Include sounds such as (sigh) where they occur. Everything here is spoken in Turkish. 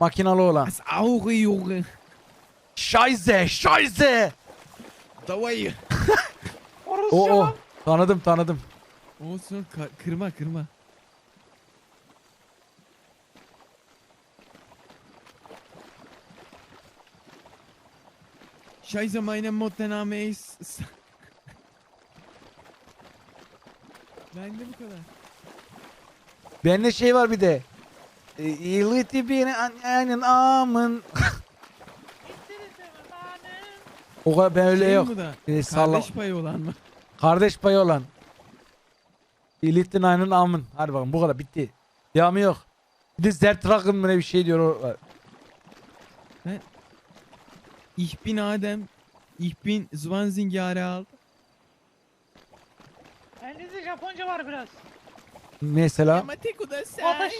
Makinalı olan. Das Auge, Junge. Scheiße, Scheiße. Davayı. (laughs) Orası O o. Tanıdım tanıdım. Olsun ka- kırma kırma. Scheiße, meine Muttername ist... (laughs) Bende bu kadar. Bende şey var bir de. E, İliti bir annenin amın. O kadar ben öyle Şey yok. E, salla. Kardeş payı olan mı? Kardeş payı olan. İlitin aynen amın. Hadi bakalım bu kadar bitti. Devamı yok. Bir de Zertrak'ın mı ne bir şey diyor. o- Ich bin Adem. Ich bin Zwanzig Jahre alt. Elinizde Japonca var biraz. Mesela. Yamateku da sen.